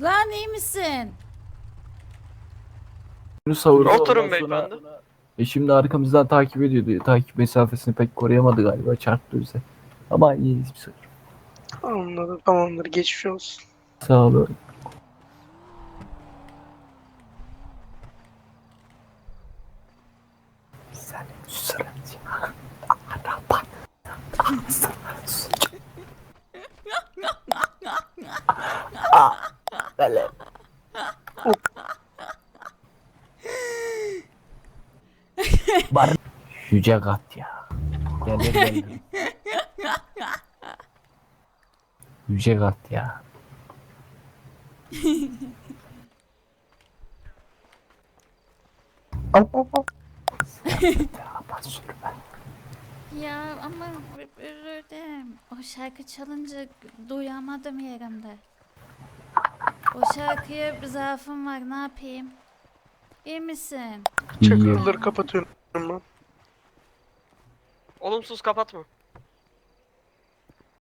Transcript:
Lan iyi misin? Bunu savurdu. Oturun Ondan sonra- beyefendi. E şimdi arkamızdan takip ediyordu. Takip mesafesini pek koruyamadı galiba. Çarptı bize. Ama iyiyiz bir sorun. Anladım tamamdır geçmiş olsun. Sağ olun. Sen susarım ya. Araba. Ah, böyle. Bar Yüce kat ya. Gelir gelir. Yüce kat ya. Al al al. Aman sürme. Ya ama üzüldüm. O şarkı çalınca duyamadım yerimde. O şarkıya bir zaafım var ne yapayım? İyi misin? Çakırları kapatıyorum ben. Olumsuz kapatma.